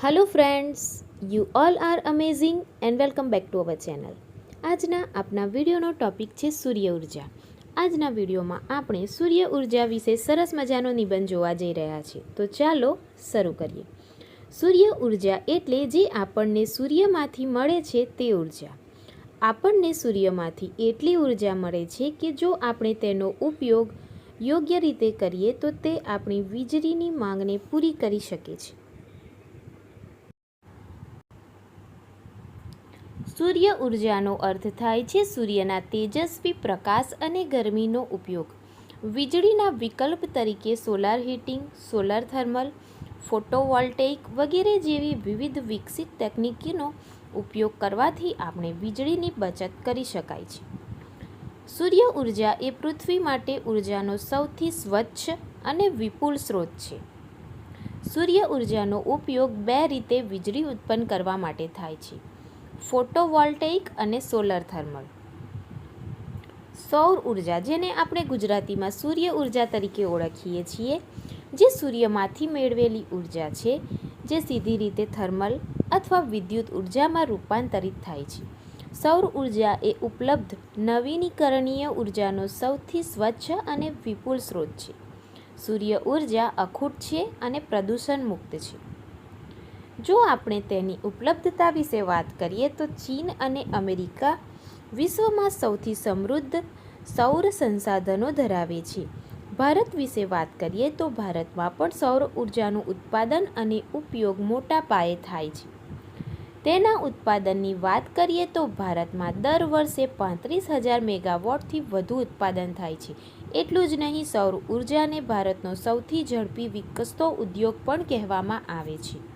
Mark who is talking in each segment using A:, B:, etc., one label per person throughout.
A: Hello friends you all are amazing and welcome back to our channel આજના આપના વિડીયોનો topic છે સૂર્ય ઊર્જા. આજના વિડીયોમાં આપણે સૂર્ય ઊર્જા વિશે સરસ મજાનો નિબંધ જોવા જઈ રહ્યા છીએ. તો ચાલો શરૂ કરીએ. સૂર્ય ઊર્જા એટલે જે આપણને સૂર્યમાંથી મળે છે તે ઊર્જા. આપણને સૂર્યમાંથી એટલી ઊર્જા મળે છે કે જો આપણે તેનો ઉપયોગ યોગ્ય રીતે કરીએ તો તે આપણી વીજળીની માંગને પૂરી કરી શકે છે. સૂર્ય ઉર્જાનો અર્થ થાય છે સૂર્યના તેજસ્વી પ્રકાશ અને ગરમીનો ઉપયોગ. વીજળીના વિકલ્પ તરીકે solar heating solar thermal photovoltaic વગેરે જેવી વિવિધ વિકસિત તકનીકીનો ઉપયોગ કરવાથી આપણે વીજળીની બચત કરી શકાય છે. સૂર્ય ઊર્જા એ પૃથ્વી માટે ઉર્જાનો સૌથી સ્વચ્છ અને વિપુલ સ્ત્રોત છે. સૂર્ય ઉર્જાનો ઉપયોગ બે રીતે વીજળી ઉત્પન્ન કરવા માટે થાય છે. ફોટોવોલ્ટેઇક અને સોલર થર્મલ. સૌર ઊર્જા, જેને આપણે ગુજરાતીમાં સૂર્ય ઊર્જા તરીકે ઓળખીએ છીએ, જે સૂર્યમાંથી મેળવેલી ઊર્જા છે, જે સીધી રીતે થર્મલ અથવા વિદ્યુત ઉર્જામાં રૂપાંતરિત થાય છે. સૌર ઊર્જા એ ઉપલબ્ધ નવીનીકરણીય ઉર્જાનો સૌથી સ્વચ્છ અને વિપુલ સ્ત્રોત છે. સૂર્ય ઊર્જા અખૂટ છે અને પ્રદૂષણ મુક્ત છે. જો આપણે તેની ઉપલબ્ધતા વિશે વાત કરીએ તો ચીન અને અમેરિકા વિશ્વમાં સૌથી સમૃદ્ધ સૌર સંસાધનો ધરાવે છે. ભારત વિશે વાત કરીએ તો ભારતમાં પણ સૌર ઉર્જાનું ઉત્પાદન અને ઉપયોગ મોટા પાયે થાય છે. તેના ઉત્પાદનની વાત કરીએ તો ભારતમાં દર વર્ષે પાંત્રીસ હજાર મેગાવોટથી વધુ ઉત્પાદન થાય છે. એટલું જ નહીં, સૌર ઉર્જાને ભારતનો સૌથી ઝડપી વિકસતો ઉદ્યોગ પણ કહેવામાં આવે છે.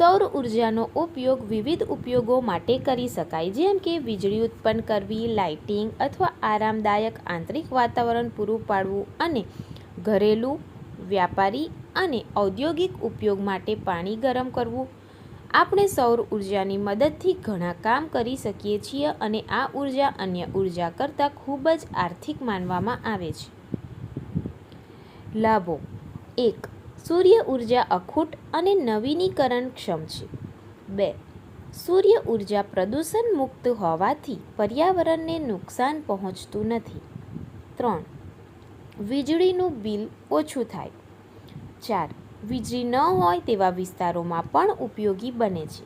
A: સૌર ઉર્જાનો ઉપયોગ વિવિધ ઉપયોગો માટે કરી શકાય, જેમ કે વીજળી ઉત્પન્ન કરવી, લાઇટિંગ અથવા આરામદાયક આંતરિક વાતાવરણ પૂરું પાડવું અને ઘરેલું વ્યાપારી અને ઔદ્યોગિક ઉપયોગ માટે પાણી ગરમ કરવું. આપણે સૌર ઉર્જાની મદદથી ઘણા કામ કરી શકીએ છીએ અને આ ઊર્જા અન્ય ઊર્જા કરતાં ખૂબ જ આર્થિક માનવામાં આવે છે. લાભો. એક સૂર્ય ઊર્જા અખૂટ અને નવીનીકરણક્ષમ છે. બે, સૂર્ય ઊર્જા પ્રદૂષણ મુક્ત હોવાથી પર્યાવરણને નુકસાન પહોંચતું નથી. ત્રણ, વીજળીનું બિલ ઓછું થાય. ચાર, વીજળી ન હોય તેવા વિસ્તારોમાં પણ ઉપયોગી બને છે.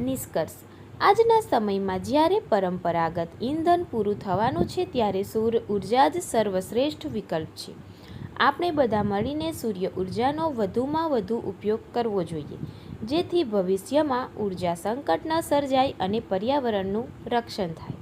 A: નિષ્કર્ષ, આજના સમયમાં જ્યારે પરંપરાગત ઇંધન પૂરું થવાનું છે, ત્યારે સૂર્ય ઊર્જા જ સર્વશ્રેષ્ઠ વિકલ્પ છે. આપણે બધા મળીને સૂર્ય ઉર્જાનો વધુમાં વધુ ઉપયોગ કરવો જોઈએ, જેથી ભવિષ્યમાં ઊર્જા સંકટ ન સર્જાય અને પર્યાવરણનું રક્ષણ થાય.